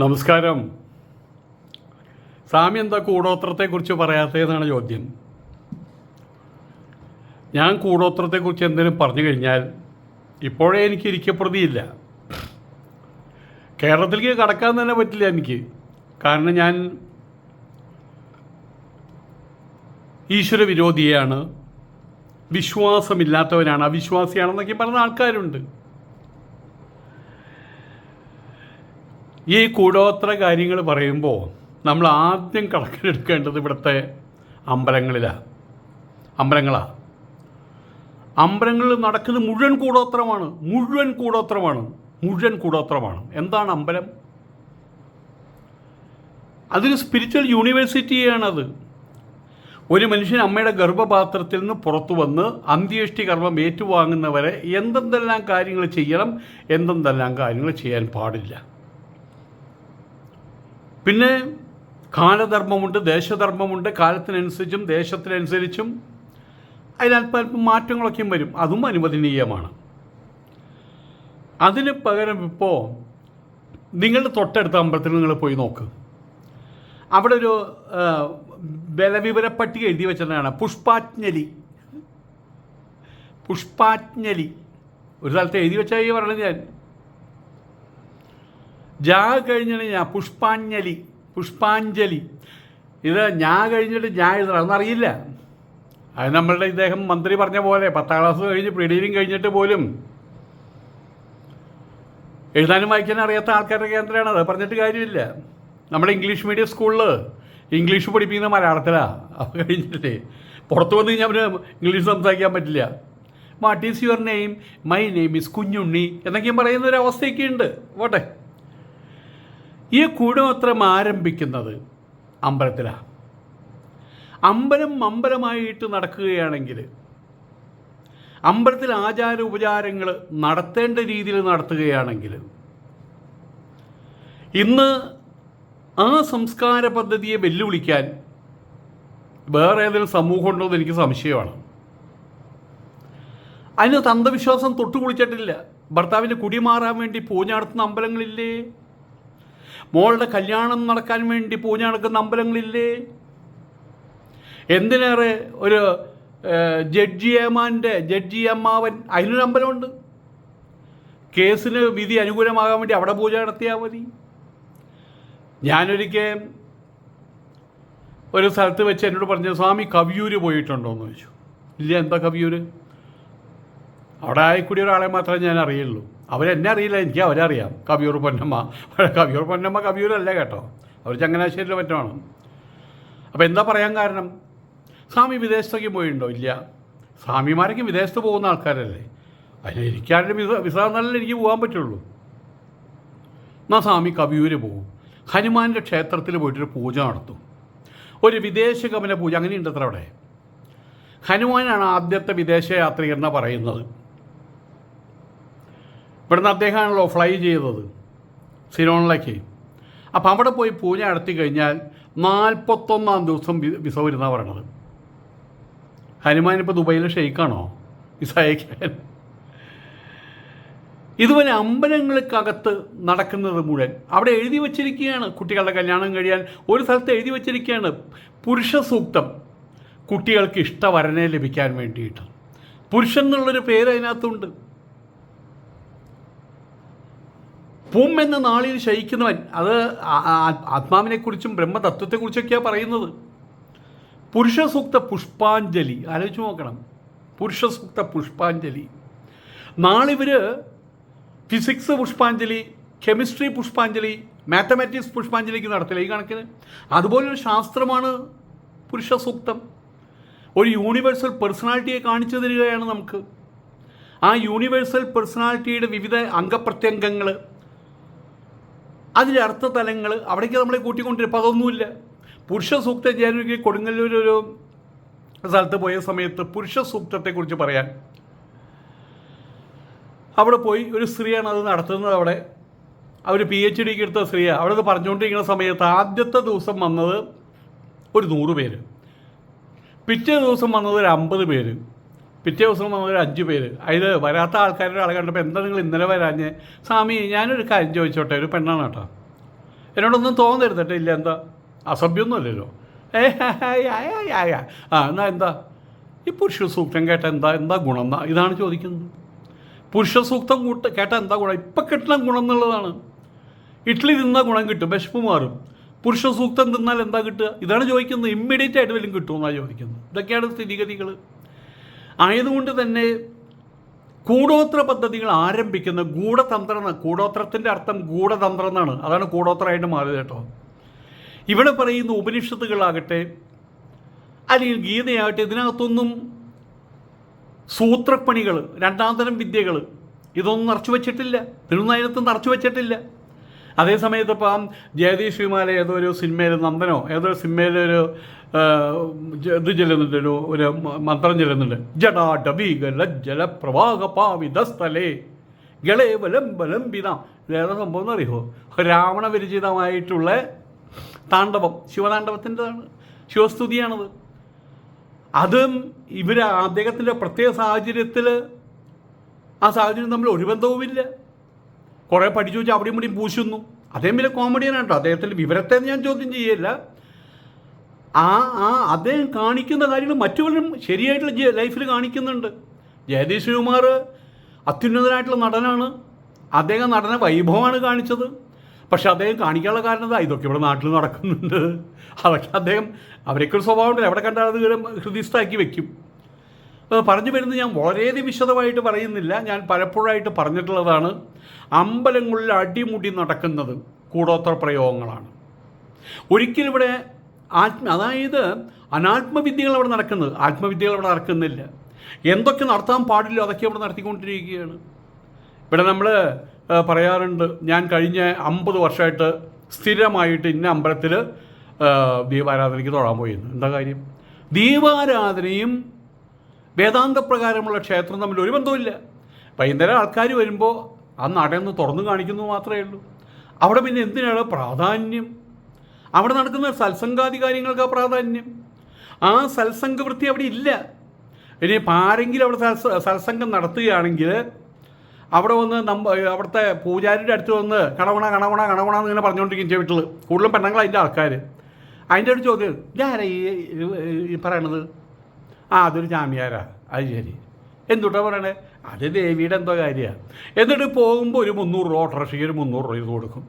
നമസ്കാരം. സ്വാമി എന്താ കൂടോത്രത്തെക്കുറിച്ച് പറയാത്തതെന്നാണ് ചോദ്യം. ഞാൻ കൂടോത്രത്തെക്കുറിച്ച് എന്തെങ്കിലും പറഞ്ഞു കഴിഞ്ഞാൽ ഇപ്പോഴേ എനിക്ക് ഇരിക്കപ്രതിയില്ല. കേരളത്തിലേക്ക് കടക്കാൻ തന്നെ പറ്റില്ല എനിക്ക്. കാരണം ഞാൻ ഈശ്വര വിരോധിയാണ്. വിശ്വാസമില്ലാത്തവനാണ്. അവിശ്വാസിയാണെന്നൊക്കെ പറഞ്ഞ ആൾക്കാരുണ്ട്. ഈ കൂടോത്ര കാര്യങ്ങൾ പറയുമ്പോൾ നമ്മൾ ആദ്യം കണക്കിലെടുക്കേണ്ടത് ഇവിടുത്തെ അമ്പലങ്ങളിലാണ് അമ്പലങ്ങളാണ് അമ്പലങ്ങളിൽ നടക്കുന്ന മുഴുവൻ കൂടോത്രമാണ്. മുഴുവൻ കൂടോത്രമാണ്. മുഴുവൻ കൂടോത്രമാണ്. എന്താണ് അമ്പലം? അതൊരു സ്പിരിച്വൽ യൂണിവേഴ്സിറ്റിയാണത് ഒരു മനുഷ്യൻ അമ്മയുടെ ഗർഭപാത്രത്തിൽ നിന്ന് പുറത്തു വന്ന് അന്ത്യേഷ്ടി കർമ്മം ഏറ്റുവാങ്ങുന്നവരെ എന്തെന്തെല്ലാം കാര്യങ്ങൾ ചെയ്യണം എന്തെന്തെല്ലാം കാര്യങ്ങൾ ചെയ്യാൻ പാടില്ല. പിന്നെ കാലധർമ്മമുണ്ട് ദേശധർമ്മമുണ്ട് കാലത്തിനനുസരിച്ചും ദേശത്തിനനുസരിച്ചും. അതിനല്പം അല്പം മാറ്റങ്ങളൊക്കെയും വരും. അതും അനുവദനീയമാണ്. അതിന് പകരം ഇപ്പോൾ നിങ്ങളുടെ തൊട്ടടുത്ത അമ്പലത്തിൽ നിങ്ങൾ പോയി നോക്ക്. അവിടെ ഒരു ബലവിവര പട്ടിക എഴുതി വെച്ചിട്ടാണ് പുഷ്പാജ്ഞലി പുഷ്പാജ്ഞലി ഒരു സ്ഥലത്ത് എഴുതി വെച്ചാൽ പറഞ്ഞത് ഞാൻ. ജാ കഴിഞ്ഞിട്ട് ഞാൻ. പുഷ്പാഞ്ജലി. പുഷ്പാഞ്ജലി. ഇത് ഞാൻ കഴിഞ്ഞിട്ട് ഞാൻ എഴുതണം. അതൊന്നറിയില്ല. അത് നമ്മളുടെ ഇദ്ദേഹം മന്ത്രി പറഞ്ഞ പോലെ പത്താം ക്ലാസ് കഴിഞ്ഞ് പ്രീഡിയും കഴിഞ്ഞിട്ട് പോലും എഴുതാനും വായിക്കാനും അറിയാത്ത ആൾക്കാരുടെ കേന്ദ്രമാണ്. അത് പറഞ്ഞിട്ട് കാര്യമില്ല. നമ്മുടെ ഇംഗ്ലീഷ് മീഡിയം സ്കൂളിൽ ഇംഗ്ലീഷ് പഠിപ്പിക്കുന്ന മലയാളത്തിലാണ് അത് കഴിഞ്ഞിട്ട് പുറത്ത് വന്ന് കഴിഞ്ഞാൽ അവന് ഇംഗ്ലീഷ് സംസാരിക്കാൻ പറ്റില്ല. What is your name my name is Kunjunni. എന്നൊക്കെയും പറയുന്ന ഒരു അവസ്ഥയൊക്കെ ഉണ്ട്. പോട്ടെ. ഈ കൂടോത്രം ആരംഭിക്കുന്നത് അമ്പലത്തിലാണ് അമ്പലം അമ്പലമായിട്ട് നടക്കുകയാണെങ്കിൽ അമ്പലത്തിൽ ആചാര ഉപചാരങ്ങൾ നടത്തേണ്ട രീതിയിൽ നടത്തുകയാണെങ്കിൽ ഇന്ന് ആ സംസ്കാര പദ്ധതിയെ വെല്ലുവിളിക്കാൻ വേറെ ഏതെങ്കിലും സമൂഹം ഉണ്ടോ എന്ന് എനിക്ക് സംശയമാണ്. അതിന് അന്ധവിശ്വാസം തൊട്ടു കുളിച്ചിട്ടില്ല ഭർത്താവിന്റെ കുടി മാറാൻ വേണ്ടി പൂജ നടത്തുന്ന അമ്പലങ്ങളില്ലേ? മോളുടെ കല്യാണം നടക്കാൻ വേണ്ടി പൂഞ്ഞ നടക്കുന്ന അമ്പലങ്ങളില്ലേ? എന്തിനേറെ ഒരു ജഡ്ജി ഏമാന്റെ ജഡ്ജി അമ്മാവൻ അതിനൊരു അമ്പലമുണ്ട്. കേസിന് വിധി അനുകൂലമാകാൻ വേണ്ടി അവിടെ പൂജ നടത്തിയാൽ മതി. ഞാനൊരിക്കൽ ഒരു സ്ഥലത്ത് വെച്ച് എന്നോട് പറഞ്ഞു സ്വാമി കവിയൂര് പോയിട്ടുണ്ടോ? എന്ന് ചോദിച്ചു. ഇല്ല എന്താ കവിയൂര്? അവിടെ ആയിക്കൂടി ഒരാളെ മാത്രമേ ഞാൻ അറിയുള്ളൂ അവരെന്നെ അറിയില്ല എനിക്ക് അവരെ അറിയാം. കവിയൂർ പൊന്നമ്മ. കവിയൂർ പൊന്നമ്മ കവിയൂരല്ല കേട്ടോ. അവർ ചങ്ങനാശ്ശേരിയിലെ മറ്റുമാണ് അപ്പോൾ എന്താ പറയാൻ കാരണം? സ്വാമി വിദേശത്തേക്ക് പോയിട്ടുണ്ടോ? ഇല്ല. സ്വാമിമാരൊക്കെ വിദേശത്ത് പോകുന്ന ആൾക്കാരല്ലേ. അതിന് എനിക്കാരുടെ വിസ വിസ എന്നാലേ എനിക്ക് പോകാൻ പറ്റുള്ളൂ. എന്നാൽ സ്വാമി കവിയൂര് പോകും. ഹനുമാന്റെ ക്ഷേത്രത്തിൽ പോയിട്ടൊരു പൂജ നടത്തും. ഒരു വിദേശ ഗമന പൂജ. അങ്ങനെയുണ്ട് അത്ര അവിടെ. ഹനുമാനാണ് ആദ്യത്തെ വിദേശ യാത്രികരെന്ന പറയുന്നത്. ഇവിടുന്ന് അദ്ദേഹമാണല്ലോ ഫ്ലൈ ചെയ്തത് സിലോണിലേക്ക്. അപ്പം അവിടെ പോയി പൂജ നടത്തി കഴിഞ്ഞാൽ നാൽപ്പത്തൊന്നാം ദിവസം വിസ വരുന്ന പറയണത്. ഹനുമാൻ ഇപ്പോൾ ദുബൈയിലെ ഷെയ്ക്കാണോ? വിസ അയക്കാൻ ഇതുപോലെ അമ്പലങ്ങൾക്കകത്ത് നടക്കുന്നത് മുഴുവൻ. അവിടെ എഴുതി വച്ചിരിക്കുകയാണ് കുട്ടികളുടെ കല്യാണം കഴിയാൻ ഒരു സ്ഥലത്ത് എഴുതി വച്ചിരിക്കുകയാണ് പുരുഷ സൂക്തം. കുട്ടികൾക്ക് ഇഷ്ടവരനെ ലഭിക്കാൻ വേണ്ടിയിട്ട്. പുരുഷൻ എന്നുള്ളൊരു പേര് അതിനകത്തുണ്ട്. പും എന്ന നാളിൽ ശയിക്കുന്നവൻ. അത് ആത്മാവിനെക്കുറിച്ചും ബ്രഹ്മതത്വത്തെക്കുറിച്ചൊക്കെയാണ് പറയുന്നത്. പുരുഷ സൂക്ത പുഷ്പാഞ്ജലി. ആലോചിച്ച് നോക്കണം. പുരുഷ സൂക്ത പുഷ്പാഞ്ജലി. നാളിവർ ഫിസിക്സ് പുഷ്പാഞ്ജലി കെമിസ്ട്രി പുഷ്പാഞ്ജലി മാത്തമാറ്റിക്സ് പുഷ്പാഞ്ജലിക്ക് നടത്തില്ല ഈ കണക്കിന്? അതുപോലൊരു ശാസ്ത്രമാണ് പുരുഷ സൂക്തം ഒരു യൂണിവേഴ്സൽ പേഴ്സണാലിറ്റിയെ കാണിച്ചു തരികയാണ് നമുക്ക്. ആ യൂണിവേഴ്സൽ പേഴ്സണാലിറ്റിയുടെ വിവിധ അംഗപ്രത്യംഗങ്ങൾ അതിന്റെ അർത്ഥ തലങ്ങൾ അവിടേക്ക് നമ്മളെ കൂട്ടിക്കൊണ്ടിരും പകൊന്നുമില്ല അതൊന്നുമില്ല. പുരുഷ സൂക്തം ജാനുവരി കൊടുങ്ങല്ലൂർ ഒരു സ്ഥലത്ത് പോയ സമയത്ത് പുരുഷ സൂക്തത്തെക്കുറിച്ച് പറയാൻ. അവിടെ പോയി ഒരു സ്ത്രീയാണ് അത് നടത്തുന്നത് അവിടെ. അവർ പി എച്ച് ഡിക്ക് എടുത്ത സ്ത്രീയാണ് അവിടെ അത് പറഞ്ഞുകൊണ്ടിരിക്കുന്ന സമയത്ത് ആദ്യത്തെ ദിവസം വന്നത് ഒരു നൂറ് പേര്. പിറ്റേ ദിവസം വന്നത് ഒരു അമ്പത് പേര്. പിറ്റേ ദിവസം ഒരു അഞ്ച് പേര്. അതിൽ വരാത്ത ആൾക്കാരുടെ ആളെ കണ്ടപ്പോൾ എന്താ നിങ്ങൾ ഇന്നലെ വരാഞ്ഞ്? സ്വാമി ഞാനൊരു കാര്യം ചോദിച്ചോട്ടെ ഒരു പെണ്ണാണ് കേട്ടോ. എന്നോടൊന്നും തോന്നരുത് കേട്ടോ ഇല്ല എന്താ? അസഭ്യമൊന്നും അല്ലല്ലോ ഏ. ആ എന്നാ എന്താ? ഈ പുരുഷ സൂക്തം കേട്ട എന്താ എന്താ ഗുണം എന്നാ? ഇതാണ് ചോദിക്കുന്നത്. പുരുഷ സൂക്തം കൂട്ട കേട്ട എന്താ ഗുണം? ഇപ്പം കിട്ടണം ഗുണം എന്നുള്ളതാണ്. ഇഡ്ഡലി തിന്നാൽ ഗുണം കിട്ടും വിശപ്പ് മാറും. പുരുഷ സൂക്തം തിന്നാൽ എന്താ കിട്ടുക? ഇതാണ് ചോദിക്കുന്നത്. ഇമ്മീഡിയറ്റ് ആയിട്ട് വല്ലതും കിട്ടുമെന്നാണ് ചോദിക്കുന്നത്. ഇതൊക്കെയാണ് സ്ഥിതിഗതികൾ ആയതുകൊണ്ട് തന്നെ കൂടോത്ര പദ്ധതികൾ ആരംഭിക്കുന്ന ഗൂഢതന്ത്രം കൂടോത്രത്തിന്റെ അർത്ഥം ഗൂഢതന്ത്രം എന്നാണ്. അതാണ് കൂടോത്രമായിട്ട് മാറിയത് കേട്ടോ. ഇവിടെ പറയുന്ന ഉപനിഷത്തുകളാകട്ടെ അല്ലെങ്കിൽ ഗീതയാകട്ടെ ഇതിനകത്തൊന്നും സൂത്രപ്പണികൾ രണ്ടാം തരം വിദ്യകൾ ഇതൊന്നും നിറച്ചു വെച്ചിട്ടില്ല. തിരുനായിരത്തും നിറച്ചു വെച്ചിട്ടില്ല. അതേസമയത്ത് ഇപ്പം ജയതീഷ് ഹിമാലയ ഏതോ ഒരു സിനിമയിൽ നന്ദനോ ഏതോ ഒരു ഇത് ചെല്ലുന്നുണ്ട് ഒരു ഒരു മന്ത്രം ചെല്ലുന്നുണ്ട്. ജടാടവീകല ജലപ്രവാഹ പാവിതസ്ഥലേ ഗളേ വലം പിതാം ഇതേതാ സംഭവം എന്നറിയോ? രാവണ വിരചിതമായിട്ടുള്ള താണ്ഡവം. ശിവതാണ്ഡവത്തിന്റെതാണ് ശിവസ്തുതിയാണത്. അതും ഇവർ അദ്ദേഹത്തിന്റെ പ്രത്യേക സാഹചര്യത്തിൽ ആ സാഹചര്യം തമ്മിൽ ഒരു ബന്ധവുമില്ല. കുറേ പഠിച്ചു വെച്ചാൽ അവിടെയും ഇവിടെയും പൂശുന്നു. അദ്ദേഹം വലിയ കോമഡിയനാണ് കേട്ടോ. അദ്ദേഹത്തിന്റെ വിവരത്തെ ഞാൻ ചോദ്യം ചെയ്യല്ല. ആ ആ അദ്ദേഹം കാണിക്കുന്ന കാര്യങ്ങൾ മറ്റുപലരും ശരിയായിട്ടുള്ള ലൈഫിൽ കാണിക്കുന്നുണ്ട്. ജയതീഷ് ശിവകുമാർ അത്യുന്നതനായിട്ടുള്ള നടനാണ്. അദ്ദേഹം നടന വൈഭവമാണ് കാണിച്ചത്. പക്ഷെ അദ്ദേഹം കാണിക്കാനുള്ള കാരണം എന്താ? ഇതൊക്കെ ഇവിടെ നാട്ടിൽ നടക്കുന്നുണ്ട്. അതൊക്കെ അദ്ദേഹം അവരൊക്കെ ഒരു സ്വഭാവമുണ്ട്. എവിടെ കണ്ടാൽ അത് ഹൃദയസ്ഥാക്കി വെക്കും. പറഞ്ഞു വരുന്നത് ഞാൻ വളരെയധികം വിശദമായിട്ട് പറയുന്നില്ല. ഞാൻ പലപ്പോഴായിട്ട് പറഞ്ഞിട്ടുള്ളതാണ് അമ്പലങ്ങളിൽ അടിമുടി നടക്കുന്നത് കൂടോത്ര പ്രയോഗങ്ങളാണ്. ഒരിക്കലും ഇവിടെ ആത്മ അതായത് അനാത്മവിദ്യകൾ അവിടെ നടക്കുന്നത്. ആത്മവിദ്യകൾ അവിടെ നടക്കുന്നില്ല. എന്തൊക്കെ നടത്താൻ പാടില്ല അതൊക്കെ അവിടെ നടത്തിക്കൊണ്ടിരിക്കുകയാണ്. ഇവിടെ നമ്മൾ പറയാറുണ്ട് ഞാൻ കഴിഞ്ഞ അമ്പത് വർഷമായിട്ട് സ്ഥിരമായിട്ട് ഇന്ന അമ്പലത്തിൽ ദീപാരാധനയ്ക്ക് തൊഴാൻ പോയിരുന്നു. എന്താ കാര്യം? ദീപാരാധനയും വേദാന്ത പ്രകാരമുള്ള ക്ഷേത്രം തമ്മിൽ ഒരു ബന്ധവുമില്ല. വൈകുന്നേരം ആൾക്കാർ വരുമ്പോൾ ആ നടയൊന്ന് തുറന്നു കാണിക്കുന്നു മാത്രമേ ഉള്ളൂ. അവിടെ പിന്നെ എന്തിനാണ് പ്രാധാന്യം? അവിടെ നടക്കുന്ന സത്സംഗാദി കാര്യങ്ങൾക്ക് പ്രാധാന്യം. ആ സത്സംഗവൃത്തി അവിടെ ഇല്ല. ഇനി ഇപ്പം ആരെങ്കിലും അവിടെ സത്സ സത്സംഗം നടത്തുകയാണെങ്കിൽ അവിടെ വന്ന് നമ്മ അവിടുത്തെ പൂജാരിയുടെ അടുത്ത് വന്ന് കണവണ കണവണ കണവണ എന്ന് ഇങ്ങനെ പറഞ്ഞുകൊണ്ടിരിക്കും വീട്ടിൽ കൂടുതലും പെണ്ണുങ്ങൾ അതിന്റെ ആൾക്കാർ അതിന്റെ ഒരു ചോദ്യം ഇതാരാ ഈ പറയണത്? ആ അതൊരു ചാമിയാരാ അത് ശരി. എന്തുട്ടാ പറയണേ? അത് ദേവിയുടെ എന്തോ കാര്യമാണ് എന്നിട്ട് പോകുമ്പോൾ ഒരു മുന്നൂറ് രൂപ ഓട്ടോറിക്ഷയ്ക്ക് ഒരു മുന്നൂറ് രൂപ ഇത് കൊടുക്കും.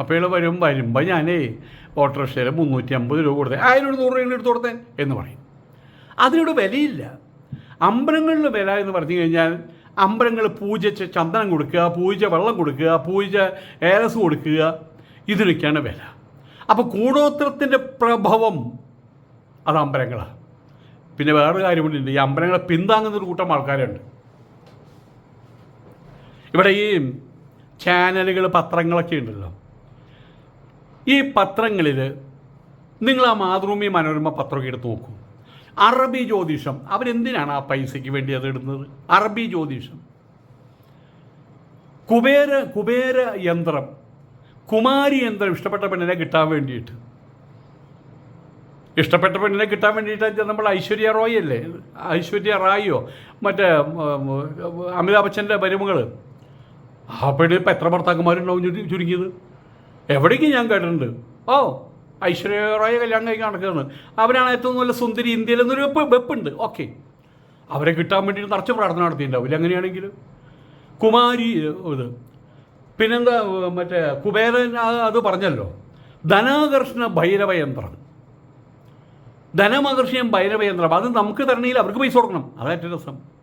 അപ്പോൾ വരും വരുമ്പോൾ ഞാനേ ഓട്ടോറിക്ഷയിൽ മുന്നൂറ്റി അമ്പത് രൂപ കൊടുത്തേ. ആയിരം നൂറ് രൂപ എടുത്ത് കൊടുത്തേ എന്ന് പറയും. അതിനോട് വിലയില്ല. അമ്പലങ്ങളിൽ വില എന്ന് പറഞ്ഞു കഴിഞ്ഞാൽ അമ്പലങ്ങൾ പൂജിച്ച് ചന്ദനം കൊടുക്കുക പൂജ വെള്ളം കൊടുക്കുക പൂജ ഏലസ് കൊടുക്കുക ഇതിനൊക്കെയാണ് വില. അപ്പോൾ കൂടോത്രത്തിന്റെ പ്രഭവം അത് അമ്പലങ്ങളാണ്. പിന്നെ വേറൊരു കാര്യമുണ്ട് ഈ അമ്പലങ്ങളെ പിന്താങ്ങുന്ന ഒരു കൂട്ടം ആൾക്കാരുണ്ട്. ഇവിടെ ഈ ചാനലുകൾ പത്രങ്ങളൊക്കെ ഉണ്ടല്ലോ. ഈ പത്രങ്ങളിൽ നിങ്ങൾ ആ മാതൃഭൂമി മനോരമ പത്രമൊക്കെ എടുത്ത് നോക്കൂ. അറബി ജ്യോതിഷം അവരെന്തിനാണ് ആ പൈസയ്ക്ക് വേണ്ടി അത് ഇടുന്നത്? അറബി ജ്യോതിഷം. കുബേര കുബേര യന്ത്രം കുമാരി യന്ത്രം ഇഷ്ടപ്പെട്ട പെണ്ണിനെ കിട്ടാൻ വേണ്ടിയിട്ട്. ഇഷ്ടപ്പെട്ട പെണ്ണിനെ കിട്ടാൻ വേണ്ടിയിട്ട് നമ്മൾ ഐശ്വര്യ റോയ് അല്ലേ? ഐശ്വര്യ റായിയോ? മറ്റേ അമിതാഭ് ബച്ചന്റെ മരുമകൾ ആ പെണ്ണിപ്പോൾ എത്ര ഭർത്താക്കന്മാരുണ്ടാവും ചുരു ചുരുങ്ങിയത്? എവിടേക്കും ഞാൻ കേട്ടിട്ടുണ്ട്. ഓ ഐശ്വര്യ റോയ കല്യാണം കഴിക്കാൻ നടക്കുന്നത് അവരാണ് ഏറ്റവും നല്ല സുന്ദരി ഇന്ത്യയിൽ എന്നൊരു വെപ്പ് വെപ്പുണ്ട്. ഓക്കെ. അവരെ കിട്ടാൻ വേണ്ടിയിട്ട് നിറച്ച് പ്രാർത്ഥന നടത്തിയിട്ടുണ്ടാവില്ല? അങ്ങനെയാണെങ്കിൽ കുമാരി ഇത് പിന്നെന്താ മറ്റേ കുബേരൻ അത് പറഞ്ഞല്ലോ. ധനാകർഷണ ഭൈരവയന്ത്രം. ധനമാകർഷിക്കാൻ ഭൈരവയന്ത്രം. അത് നമുക്ക് തരണമെങ്കിൽ അവർക്ക് പൈസ കൊടുക്കണം. അതാ ഏറ്റവും രസം.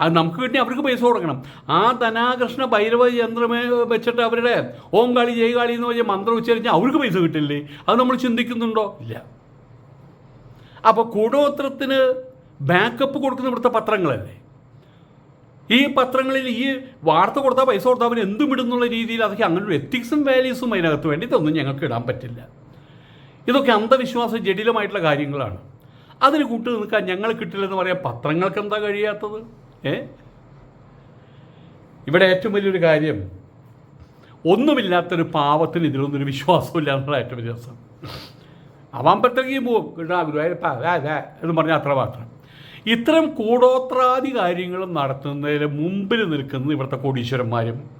അത് നമുക്ക് കിട്ടി അവർക്ക് പൈസ കൊടുക്കണം. ആ ധനാകൃഷ്ണ ഭൈരവ യന്ത്രമേ വെച്ചിട്ട് അവരുടെ ഓം കാളി ജയ് കാളി എന്ന് പറഞ്ഞ മന്ത്രം ഉച്ചരിച്ചാൽ അവർക്ക് പൈസ കിട്ടില്ലേ? അത് നമ്മൾ ചിന്തിക്കുന്നുണ്ടോ? ഇല്ല. അപ്പോൾ കൂടോത്രത്തിന് ബാക്കപ്പ് കൊടുക്കുന്ന ഇവിടുത്തെ പത്രങ്ങളല്ലേ? ഈ പത്രങ്ങളിൽ ഈ വാർത്ത കൊടുത്താൽ പൈസ കൊടുത്താൽ അവൻ എന്തും ഇടുന്നുള്ള രീതിയിൽ അതൊക്കെ അങ്ങനെ ഒരു എത്തിക്സും വാല്യൂസും അതിനകത്ത് വേണ്ടി ഇതൊന്നും ഞങ്ങൾക്ക് ഇടാൻ പറ്റില്ല. ഇതൊക്കെ അന്ധവിശ്വാസ ജടിലമായിട്ടുള്ള കാര്യങ്ങളാണ്. അതിന് കൂട്ട് നിൽക്കാൻ ഞങ്ങൾ കിട്ടില്ലെന്ന് പറയാൻ പത്രങ്ങൾക്ക് എന്താ കഴിയാത്തത്? ഏ? ഇവിടെ ഏറ്റവും വലിയൊരു കാര്യം ഒന്നുമില്ലാത്തൊരു പാവത്തിന് ഇതിലൊന്നും ഒരു വിശ്വാസമില്ല എന്നുള്ള ഏറ്റവും വലിയ രസം. അവാമ്പത്തേക്ക് പോകും എന്ന് പറഞ്ഞാൽ അത്ര മാത്രം. ഇത്തരം കൂടോത്രാദി കാര്യങ്ങൾ നടത്തുന്നതിന് മുമ്പിൽ നിൽക്കുന്നത് ഇവിടുത്തെ കോടീശ്വരന്മാരും.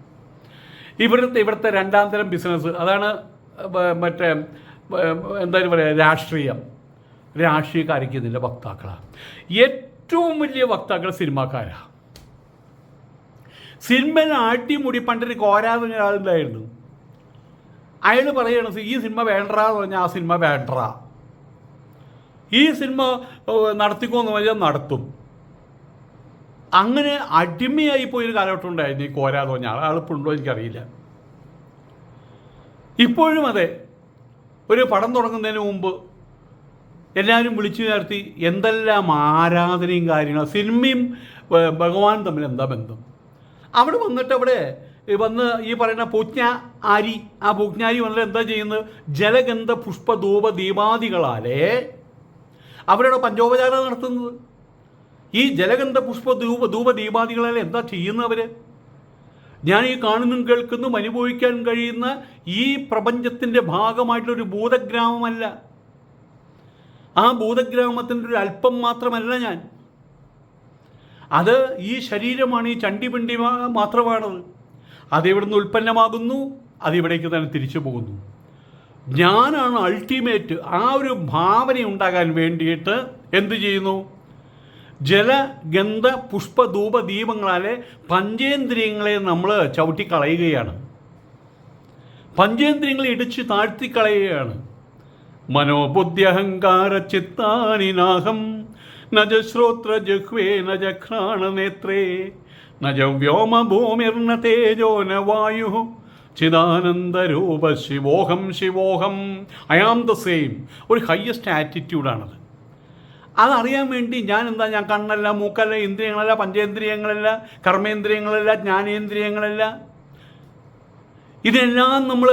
ഇവിടുത്തെ ഇവിടുത്തെ രണ്ടാം തരം ബിസിനസ് അതാണ് മറ്റേ എന്തായാലും പറയുക രാഷ്ട്രീയം. രാഷ്ട്രീയക്കാരിക്കുന്നില്ല ഇതിന്റെ വക്താക്കളാണ് ഏറ്റവും വലിയ വക്താക്കൾ സിനിമാക്കാരാണ് സിനിമയിൽ ആട്ടിമുടി പണ്ടൊരു കോരാതെ ഒരാളുണ്ടായിരുന്നു. അയാൾ പറയുകയാണ് ഈ സിനിമ വേണ്ടറാന്ന് പറഞ്ഞാൽ ആ സിനിമ വേണ്ട ഈ സിനിമ നടത്തിക്കോന്ന് പറഞ്ഞാൽ നടത്തും. അങ്ങനെ അടിമയായി പോയൊരു കാലഘട്ടം ഉണ്ടായിരുന്നു ഈ കോരാന്ന് പറഞ്ഞാൽ ആൾ ആളിപ്പോൾ ഉണ്ടോ എനിക്കറിയില്ല. ഇപ്പോഴും അതെ ഒരു പടം തുടങ്ങുന്നതിന് മുമ്പ് എല്ലാവരും വിളിച്ചു ചേർത്തി എന്തെല്ലാം ആരാധനയും കാര്യങ്ങളും സിനിമയും ഭഗവാൻ തമ്മിൽ എന്താ ബന്ധം? അവിടെ വന്നിട്ട് അവിടെ വന്ന് ഈ പറയുന്ന പൂജ്ഞ ആരി ആ പൂജ്ഞാരി വന്നിട്ട് എന്താ ചെയ്യുന്നത്? ജലഗന്ധ പുഷ്പ ധൂപ ദീപാദികളാലേ അവരുടെ പഞ്ചോപചാരം നടത്തുന്നത്. ഈ ജലഗന്ധ പുഷ്പ ധൂപ ധൂപ ദീപാദികളാലേ എന്താ ചെയ്യുന്നവർ ഞാൻ ഈ കാണുന്നും കേൾക്കുന്നതും അനുഭവിക്കാൻ കഴിയുന്ന ഈ പ്രപഞ്ചത്തിന്റെ ഭാഗമായിട്ടുള്ളൊരു ഭൂതഗ്രാമമല്ല. ആ ഭൂതഗ്രാമത്തിന്റെ ഒരു അല്പം മാത്രമല്ല ഞാൻ. അത് ഈ ശരീരമാണ് ഈ ചണ്ടിപിണ്ടി പിണ്ടി മാത്രമാണത്. അതിവിടുന്ന് ഉൽപ്പന്നമാകുന്നു അതിവിടേക്ക് തന്നെ തിരിച്ചു പോകുന്നു. ഞാനാണ് അൾട്ടിമേറ്റ് ആ ഒരു ഭാവന ഉണ്ടാകാൻ വേണ്ടിയിട്ട് എന്തു ചെയ്യുന്നു? ജല ഗന്ധ പുഷ്പ ധൂപ ദീപങ്ങളാലെ പഞ്ചേന്ദ്രിയങ്ങളെ നമ്മൾ ചവിട്ടിക്കളയുകയാണ്. പഞ്ചേന്ദ്രിയങ്ങളെ ഇടിച്ച് താഴ്ത്തിക്കളയുകയാണ്. മനോബുദ്ധി അഹങ്കാര ചിത്താനിനാഹം നജ ശ്രോത്ര ജഹ്വേ നജ ഘ്രാണനേത്രേ വ്യോമ ഭൂമിർന തേജോ ന വായു ചിദാനന്ദരൂപ ശിവോഹം. ശിവോഹം ഐ ആം ദ സെയിം ഒരു ഹയ്യസ്റ്റ് ആറ്റിറ്റ്യൂഡാണത് അതറിയാൻ വേണ്ടി ഞാൻ എന്താ ഞാൻ കണ്ണല്ല മൂക്കല്ല ഇന്ദ്രിയങ്ങളല്ല പഞ്ചേന്ദ്രിയങ്ങളല്ല കർമ്മേന്ദ്രിയങ്ങളല്ല ജ്ഞാനേന്ദ്രിയങ്ങളല്ല. ഇതെല്ലാം നമ്മൾ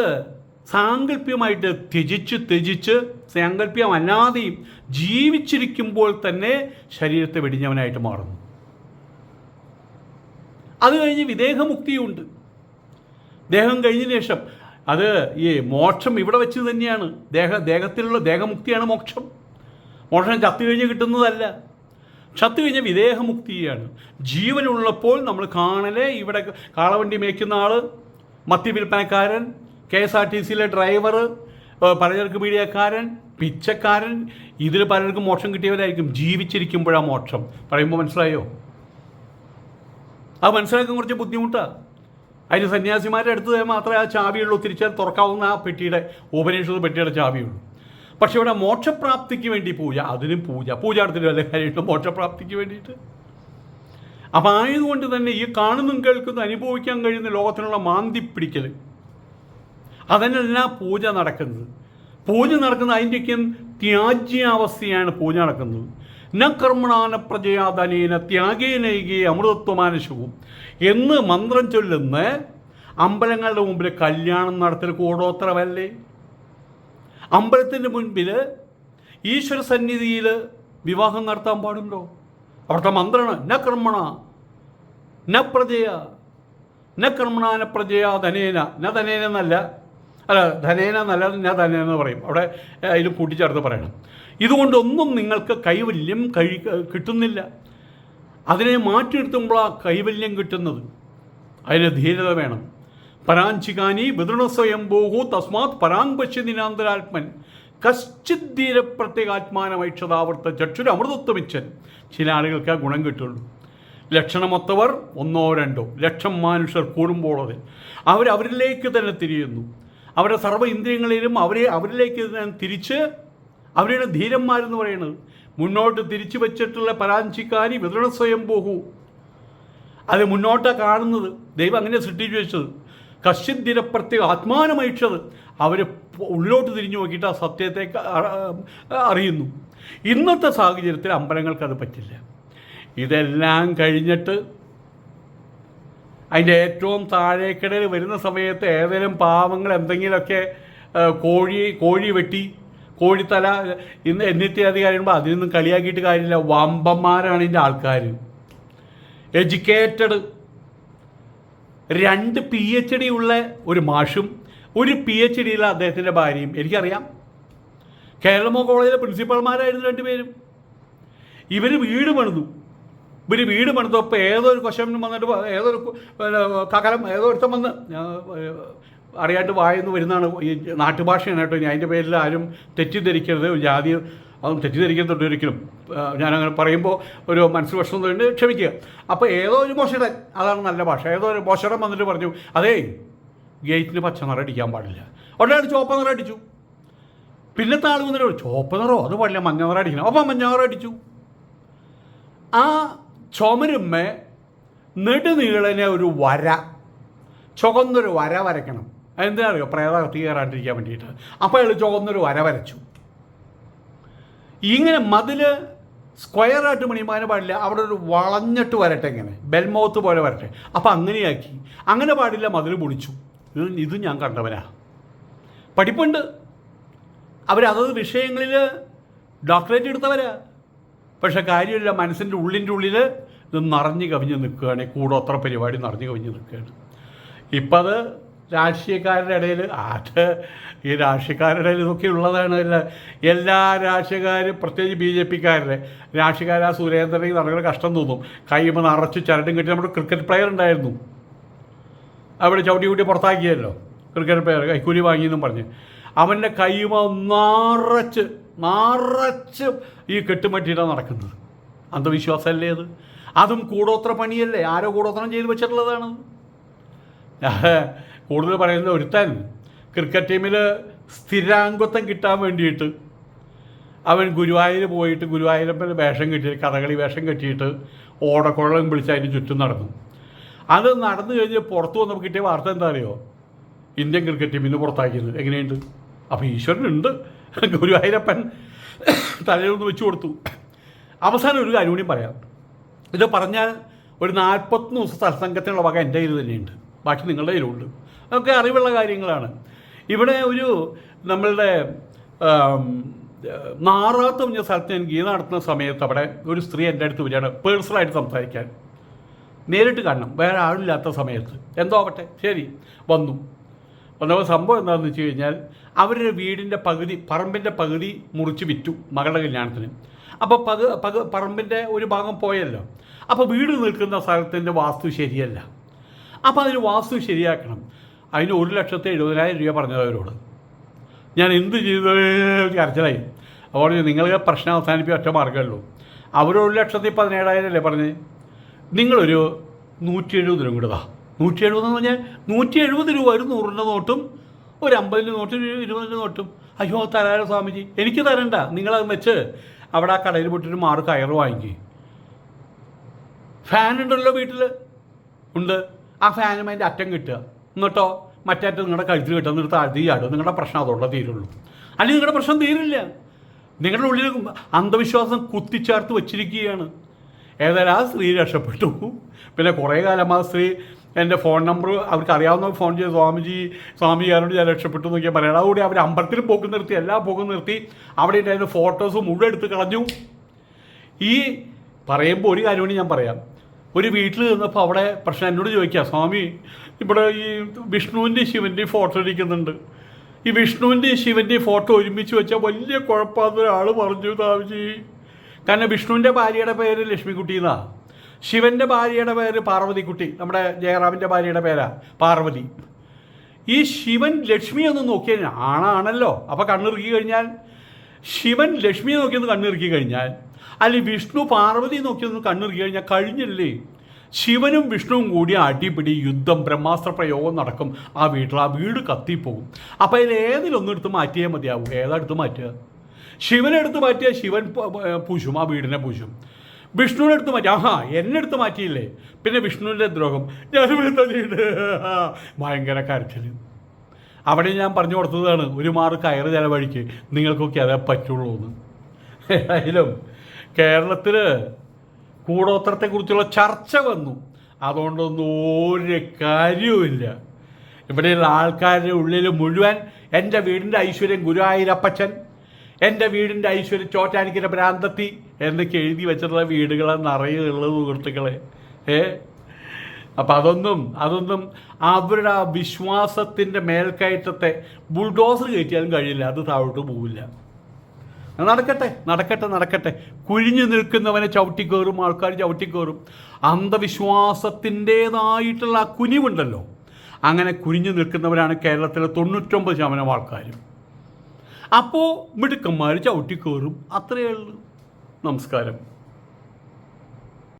സാങ്കല്പ്യമായിട്ട് ത്യജിച്ച് ത്യജിച്ച് സാങ്കല്പ്യമല്ലാതെയും ജീവിച്ചിരിക്കുമ്പോൾ തന്നെ ശരീരത്തെ വെടിഞ്ഞവനായിട്ട് മാറുന്നു. അത് കഴിഞ്ഞ് വിദേഹമുക്തിയുണ്ട്. ദേഹം കഴിഞ്ഞ ശേഷം അത് ഈ മോക്ഷം ഇവിടെ വെച്ച് തന്നെയാണ്. ദേഹ ദേഹത്തിലുള്ള ദേഹമുക്തിയാണ് മോക്ഷം. മോക്ഷം ചത്തു കഴിഞ്ഞ് കിട്ടുന്നതല്ല. ചത്തു കഴിഞ്ഞ വിദേഹമുക്തിയാണ്. ജീവനുള്ളപ്പോൾ നമ്മൾ കാണലേ ഇവിടെ കാളവണ്ടി മേയ്ക്കുന്ന ആൾ മത്തി വിൽപ്പനക്കാരൻ കെ എസ് ആർ ടി സിയിലെ ഡ്രൈവർ പലചരക്ക് മീഡിയക്കാരൻ പിച്ചക്കാരൻ ഇതിൽ പലർക്കും മോക്ഷം കിട്ടിയവരായിരിക്കും ജീവിച്ചിരിക്കുമ്പോഴാണ് മോക്ഷം. പറയുമ്പോൾ മനസ്സിലായോ? അത് മനസ്സിലാക്കാൻ കുറച്ച് ബുദ്ധിമുട്ടാണ് അതിന് സന്യാസിമാരുടെ അടുത്ത് മാത്രമേ ആ ചാവിയുള്ളൂ തിരിച്ചാൽ തുറക്കാവുന്ന ആ പെട്ടിയുടെ ഉപനിഷത്ത് പെട്ടിയുടെ ചാവിയുള്ളൂ. പക്ഷെ ഇവിടെ മോക്ഷപ്രാപ്തിക്ക് വേണ്ടി പൂജ അതിനും പൂജ. പൂജ നടത്തില്ല വല്ല കാര്യമുണ്ട് മോക്ഷപ്രാപ്തിക്ക് വേണ്ടിയിട്ട്? അപ്പം ആയതുകൊണ്ട് തന്നെ ഈ കാണുന്നും കേൾക്കുന്നതും അനുഭവിക്കാൻ കഴിയുന്ന ലോകത്തിനുള്ള മാന്തി പിടിക്കൽ അതിനല്ല പൂജ നടക്കുന്നത്? പൂജ നടക്കുന്ന അതിന്റെയൊക്കെ ത്യാജ്യാവസ്ഥയാണ് പൂജ നടക്കുന്നത്. ന കർമ്മണാന പ്രജയാധനീന ത്യാഗേനൈകി അമൃതത്വമാനശവും എന്ന് മന്ത്രം ചൊല്ലുന്ന അമ്പലങ്ങളുടെ മുമ്പിൽ കല്യാണം നടത്തൽ കൂടോത്രമല്ലേ അമ്പലത്തിന്റെ മുൻപിൽ ഈശ്വര സന്നിധിയിൽ വിവാഹം നടത്താൻ പാടുണ്ടോ? അവിടുത്തെ മന്ത്രമാണ് ന കർമ്മണ ന പ്രജയ ന കർമ്മണാന പ്രജയ ധനേന ന ധനേന എന്നല്ല അല്ല ധനേന ഞാൻ ധനേന എന്ന് പറയും. അവിടെ അതിൽ കൂട്ടിച്ചേർത്ത് പറയണം. ഇതുകൊണ്ടൊന്നും നിങ്ങൾക്ക് കൈവല്യം കഴി കിട്ടുന്നില്ല. അതിനെ മാറ്റി ആ കൈവല്യം കിട്ടുന്നത്. അതിന് ധീരത വേണം. പരാഞ്ചികാനി വിതൃണസ്വയംഭൂഹു തസ്മാത് പരാങ്പശ്യ പശ്യദിനാന്തരാത്മൻ കശ്ചിത് ധീരപ്രത്യേകാത്മാനമൈക്ഷതാവർത്ത ചക്ഷുര അമൃതത്വമിച്ചൻ ചില ആളുകൾക്ക് ആ ഗുണം കിട്ടുള്ളൂ. ലക്ഷണമൊത്തവർ ഒന്നോ രണ്ടോ ലക്ഷം മനുഷ്യർ കൂടുമ്പോൾ അതിൽ. അവർ അവരിലേക്ക് തന്നെ തിരിയുന്നു. അവരുടെ സർവ ഇന്ദ്രിയങ്ങളിലും അവരെ അവരിലേക്ക് തിരിച്ച് അവരുടെ ധീരന്മാരെന്ന് പറയുന്നത്. മുന്നോട്ട് തിരിച്ചു വച്ചിട്ടുള്ള പരാഞ്ചിക്കാരി വിതരണ സ്വയം പോകൂ അത് മുന്നോട്ടാണ് കാണുന്നത്. ദൈവം അങ്ങനെ സൃഷ്ടിച്ചു വെച്ചത്. കശ്യന്തിര ആത്മാനമയിച്ചത് അവർ ഉള്ളിലോട്ട് തിരിഞ്ഞു നോക്കിയിട്ട് ആ സത്യത്തെ അറിയുന്നു. ഇന്നത്തെ സാഹചര്യത്തിൽ അത് പറ്റില്ല. ഇതെല്ലാം കഴിഞ്ഞിട്ട് അതിന്റെ ഏറ്റവും താഴേക്കിടയിൽ വരുന്ന സമയത്ത് ഏതെങ്കിലും പാവങ്ങൾ എന്തെങ്കിലുമൊക്കെ കോഴി കോഴി വെട്ടി കോഴിത്തല ഇന്ന് എന്നിത്യാദി കഴിയുമ്പോൾ അതിനൊന്നും കളിയാക്കിയിട്ട് കാര്യമില്ല. വമ്പന്മാരാണ് ഇതിന്റെ ആൾക്കാർ എഡ്യൂക്കേറ്റഡ് രണ്ട് പി എച്ച് ഡി ഉള്ള ഒരു മാഷും ഒരു പി എച്ച് ഡിയിലെ അദ്ദേഹത്തിന്റെ ഭാര്യയും. എനിക്കറിയാം. കേരളമോ കോളേജിലെ പ്രിൻസിപ്പൽമാരായിരുന്നു രണ്ടുപേരും. ഇവർ വീട് പണിതു. ഇവർ വീട് പണിതപ്പോൾ ഏതൊരു കൊശവനും വന്നിട്ട് ഏതൊരു കകലം ഏതോ ഒരുത്തം വന്ന് അറിയാണ്ട് വായെന്ന് വരുന്നതാണ് ഈ നാട്ടുഭാഷയാണ് കേട്ടോ. ഇനി അതിന്റെ പേരിൽ ആരും തെറ്റിദ്ധരിക്കരുത്. ജാതി അതും തെറ്റിദ്ധരിക്കരുത് ഒരിക്കലും. ഞാനങ്ങനെ പറയുമ്പോൾ ഒരു മനസ്സിൽ വിഷമം തോന്നി ക്ഷമിക്കുക. അപ്പോൾ ഏതോ ഒരു മോശടൻ അതാണ് നല്ല ഭാഷ. ഏതോ ഒരു മോശടൻ വന്നിട്ട് പറഞ്ഞു അതേ ഗേറ്റിന് പച്ച നിറം അടിക്കാൻ പാടില്ല. ഉടനെ ചുവപ്പ നിറം അടിച്ചു. പിന്നത്തെ ആൾ വന്നിട്ട് ചുവപ്പ നിറോ? അത് പാടില്ല മഞ്ഞ നിറം അടിക്കണം. അപ്പം മഞ്ഞ നിറം അടിച്ചു. ആ ചുമരുമ്മ നെടുനീളനെ ഒരു വര ചുവന്നൊരു വര വരയ്ക്കണം. അതെന്താ അറിയോ പ്രേത കത്തി കയറാണ്ടിരിക്കാൻ വേണ്ടിയിട്ട്. അപ്പോൾ അയാൾ ചുവന്നൊരു വര വരച്ചു. ഇങ്ങനെ മതിൽ സ്ക്വയറായിട്ട് മണിമാന് പാടില്ല. അവിടെ ഒരു വളഞ്ഞിട്ട് വരട്ടെ ഇങ്ങനെ. ബെൽമൗത്ത് പോലെ വരട്ടെ. അപ്പം അങ്ങനെയാക്കി. അങ്ങനെ പാടില്ല മതിൽ പൊളിച്ചു. ഇത് ഇത് ഞാൻ കണ്ടവനാ. പഠിപ്പുണ്ട്. അവരതത് വിഷയങ്ങളിൽ ഡോക്ടറേറ്റ് എടുത്തവരാ. പക്ഷെ കാര്യമില്ല മനസ്സിന്റെ ഉള്ളിന്റെ ഉള്ളിൽ ഇത് നിറഞ്ഞു കവിഞ്ഞ് നിൽക്കുകയാണ്. കൂടോത്ര പരിപാടി നിറഞ്ഞു കവിഞ്ഞ് നിൽക്കുകയാണ്. ഇപ്പം അത് രാഷ്ട്രീയക്കാരുടെ ഇടയിൽ അത് ഈ രാഷ്ട്രീയക്കാരുടെ ഇടയിൽ ഇതൊക്കെ ഉള്ളതാണ്. എല്ലാ എല്ലാ രാഷ്ട്രീയക്കാരും പ്രത്യേകിച്ച് ബി ജെ പിക്കാരുടെ രാഷ്ട്രീയക്കാർ ആ സുരേന്ദ്രനെ നടക്കുന്ന കഷ്ടം തോന്നും. കൈമ നിറച്ച് ചരടും കെട്ടി നമ്മുടെ ക്രിക്കറ്റ് പ്ലെയർ ഉണ്ടായിരുന്നു. അവിടെ ചവിട്ടി കൂട്ടി പുറത്താക്കിയല്ലോ. ക്രിക്കറ്റ് പ്ലെയർ കൈക്കൂലി വാങ്ങിയെന്നും പറഞ്ഞ്. അവന്റെ കൈമ നിറച്ച് നിറച്ച് ഈ കെട്ടുമട്ടിയിട്ടാണ് നടക്കുന്നത്. അന്ധവിശ്വാസമല്ലേ അത്? അതും കൂടോത്ര പണിയല്ലേ? ആരോ കൂടോത്രം ചെയ്തു വെച്ചിട്ടുള്ളതാണ്. കൂടുതൽ പറയുന്നത് ഒരുത്തൻ ക്രിക്കറ്റ് ടീമിൽ സ്ഥിരാംഗത്വം കിട്ടാൻ വേണ്ടിയിട്ട് അവൻ ഗുരുവായൂർ പോയിട്ട് ഗുരുവായൂരപ്പൻ വേഷം കെട്ടിയിട്ട് കഥകളി വേഷം കെട്ടിയിട്ട് ഓടക്കുഴലും വിളിച്ച് അതിന് ചുറ്റും നടന്നു. അത് നടന്നു കഴിഞ്ഞ് പുറത്തു വന്നപ്പോൾ കിട്ടിയ വാർത്ത എന്താ അറിയോ? ഇന്ത്യൻ ക്രിക്കറ്റ് ടീമിൽ നിന്ന് പുറത്താക്കിയത്. എങ്ങനെയുണ്ട്? അപ്പോൾ ഈശ്വരനുണ്ട്. ഗുരുവായൂരപ്പൻ തലയിലൊന്ന് വെച്ചു കൊടുത്തു. അവസാനം ഒരു കാര്യം കൂടി പറയാം. ഇത് പറഞ്ഞാൽ ഒരു നാൽപ്പത്തൊന്ന് ദിവസം സത്സംഗത്തിനുള്ള വക എന്റെ കയ്യിൽ തന്നെയുണ്ട്. ബാക്കി നിങ്ങളുടെ കയ്യിലുണ്ട്. അതൊക്കെ അറിവുള്ള കാര്യങ്ങളാണ്. ഇവിടെ ഒരു നമ്മളുടെ നാറാത്ത പറഞ്ഞ സ്ഥലത്ത് ഞാൻ ഗീത നടത്തുന്ന സമയത്ത് അവിടെ ഒരു സ്ത്രീ എന്റെ അടുത്ത് വരികയാണ് പേഴ്സണലായിട്ട് സംസാരിക്കാൻ. നേരിട്ട് കാണണം. വേറെ ആളില്ലാത്ത സമയത്ത്. എന്തോ ആവട്ടെ. ശരി. വന്നു. വന്നപ്പോൾ സംഭവം എന്താണെന്ന് വെച്ച് കഴിഞ്ഞാൽ അവരുടെ വീടിന്റെ പകുതി പറമ്പിന്റെ പകുതി മുറിച്ച് വിറ്റു മകളുടെ കല്യാണത്തിന്. അപ്പോൾ പകു പകു പറമ്പിന്റെ ഒരു ഭാഗം പോയല്ലോ. അപ്പോൾ വീട് നിൽക്കുന്ന സ്ഥലത്തിന്റെ വാസ്തു ശരിയല്ല. അപ്പോൾ അതിന് വാസ്തു ശരിയാക്കണം. അതിന് ഒരു ലക്ഷത്തി എഴുപതിനായിരം രൂപ പറഞ്ഞത് അവരോട്. ഞാൻ എന്ത് ചെയ്തു കരച്ചിലായി അപ്പോൾ നിങ്ങൾക്ക് പ്രശ്നം അവസാനിപ്പിക്കാൻ ഒറ്റ മാർഗമേ അവർ ഒരു ലക്ഷത്തി പതിനേഴായിരം അല്ലേ പറഞ്ഞ്? നിങ്ങളൊരു നൂറ്റി എഴുപത് രൂപ കൂടെ താ നൂറ്റി എഴുപത് എന്ന് പറഞ്ഞാൽ നൂറ്റി എഴുപത് രൂപ ഒരു നൂറിന്റെ നോട്ടും ഒരു അമ്പതിന്റെ നോട്ടും ഒരു ഇരുപതിന്റെ നോട്ടും. അയ്യോ തരാലോ സ്വാമിജി. എനിക്ക് തരണ്ട. നിങ്ങളത് വെച്ച് അവിടെ ആ കടയിൽ പോയിട്ടൊരു മാറ് കയറ് വാങ്ങിക്കുക ഫാൻ ഉണ്ടല്ലോ വീട്ടിൽ ഉണ്ട്. ആ ഫാനും അതിന്റെ അറ്റം കിട്ടുക. എന്നിട്ടോ മറ്റേ അറ്റം നിങ്ങളുടെ കഴുത്തിൽ കിട്ടുക. എന്നിട്ട് താഴ്ത്തി ചാടും നിങ്ങളുടെ പ്രശ്നം അതുകൊണ്ടേ തീരുള്ളൂ. അല്ലെങ്കിൽ നിങ്ങളുടെ പ്രശ്നം തീരില്ല. നിങ്ങളുടെ ഉള്ളിൽ അന്ധവിശ്വാസം കുത്തിച്ചേർത്ത് വച്ചിരിക്കുകയാണ്. ഏതായാലും ആ സ്ത്രീ രക്ഷപ്പെട്ടു. പിന്നെ കുറേ കാലം ആ സ്ത്രീ എന്റെ ഫോൺ നമ്പർ അവർക്ക് അറിയാവുന്ന ഫോൺ ചെയ്ത് സ്വാമിജി സ്വാമി ആരോട് ഞാൻ രക്ഷപ്പെട്ടു എന്നൊക്കെ പറയണം. അതുകൂടി അവർ അമ്പലത്തിൽ പോക്ക് നിർത്തി എല്ലാ പോക്കും നിർത്തി അവിടെ ഉണ്ടായിരുന്ന ഫോട്ടോസ് മുഴുവൻ എടുത്ത് കളഞ്ഞു. ഈ പറയുമ്പോൾ ഒരു കാര്യം ഞാൻ പറയാം. ഒരു വീട്ടിൽ നിന്നപ്പോൾ അവിടെ പ്രശ്നം എന്നോട് ചോദിക്കുക സ്വാമി ഇവിടെ ഈ വിഷ്ണുവിന്റെയും ശിവന്റെയും ഫോട്ടോ ഇരിക്കുന്നുണ്ട് ഈ വിഷ്ണുവിന്റെയും ശിവന്റെയും ഫോട്ടോ ഒരുമിച്ച് വെച്ചാൽ വലിയ കുഴപ്പമാണെന്ന് ഒരാൾ പറഞ്ഞു സ്വാമിജി. കാരണം വിഷ്ണുവിന്റെ ഭാര്യയുടെ പേര് ലക്ഷ്മിക്കുട്ടി എന്നാ ശിവന്റെ ഭാര്യയുടെ പേര് പാർവതിക്കുട്ടി. നമ്മുടെ ജയറാമിന്റെ ഭാര്യയുടെ പേരാ പാർവതി. ഈ ശിവൻ ലക്ഷ്മി ഒന്ന് നോക്കിയാൽ ആണാണല്ലോ. അപ്പോൾ കണ്ണിറുക്കി കഴിഞ്ഞാൽ ശിവൻ ലക്ഷ്മിയെ നോക്കിയൊന്ന് കണ്ണിറുക്കി കഴിഞ്ഞാൽ അല്ലെങ്കിൽ വിഷ്ണു പാർവതി നോക്കിയൊന്ന് കണ്ണിറുക്കി കഴിഞ്ഞാൽ കഴിഞ്ഞില്ലേ? ശിവനും വിഷ്ണുവും കൂടി അടിപിടി യുദ്ധം ബ്രഹ്മാസ്ത്ര പ്രയോഗം നടക്കും. ആ വീട്ടിൽ ആ വീട് കത്തിപ്പോകും. അപ്പോൾ അതിൽ ഏതിലൊന്നും എടുത്ത് മാറ്റിയേ മതിയാവും? ഏതാ എടുത്ത് മാറ്റുക? ശിവനെടുത്ത് മാറ്റിയാൽ ശിവൻ പൂശും ആ വീടിനെ പൂശും. വിഷ്ണുവിനെ എടുത്ത് മാറ്റി. ആഹാ എന്നെ എടുത്ത് മാറ്റിയില്ലേ? പിന്നെ വിഷ്ണുവിന്റെ ദ്രോഹം. ഞാൻ തന്നെയുണ്ട് ഭയങ്കര കരച്ചിൽ അവിടെ ഞാൻ പറഞ്ഞു കൊടുത്തതാണ് ഒരു മാറ് കയറ് ചിലവഴിക്ക്. നിങ്ങൾക്കൊക്കെ അതേ പറ്റുള്ളൂ എന്ന്. ഏതായാലും കേരളത്തിൽ കൂടോത്രത്തെക്കുറിച്ചുള്ള ചർച്ച വന്നു. അതുകൊണ്ടൊന്നും ഒരു കാര്യവുമില്ല. ഇവിടെയുള്ള ആൾക്കാരുടെ ഉള്ളിൽ മുഴുവൻ എന്റെ വീടിന്റെ ഐശ്വര്യം ഗുരുവായൂരപ്പച്ചൻ എന്റെ വീടിന്റെ ഐശ്വര്യം ചോറ്റാനിക്കിന്റെ ഭ്രാന്തത്തി എന്നൊക്കെ എഴുതി വെച്ചിട്ടുള്ള വീടുകളെ നിറയുള്ള സുഹൃത്തുക്കളെ. ഏ? അപ്പം അതൊന്നും അതൊന്നും അവരുടെ ആ വിശ്വാസത്തിന്റെ മേൽക്കയറ്റത്തെ ബുൾഡോസർ കയറ്റിയാലും കഴിയില്ല. അത് താഴോട്ട് പോവില്ല. നടക്കട്ടെ നടക്കട്ടെ നടക്കട്ടെ. കുഴിഞ്ഞു നിൽക്കുന്നവനെ ചവിട്ടിക്കയറും ആൾക്കാർ ചവിട്ടിക്കയറും അന്ധവിശ്വാസത്തിന്റേതായിട്ടുള്ള ആ കുനിവുണ്ടല്ലോ. അങ്ങനെ കുനിഞ്ഞു നിൽക്കുന്നവരാണ് കേരളത്തിലെ തൊണ്ണൂറ്റൊമ്പത് ശതമാനം ആൾക്കാരും. അപ്പോൾ മിടുക്കന്മാർ ചവിട്ടിക്കയറും അത്രയേ ഉള്ളൂ. നമസ്കാരം.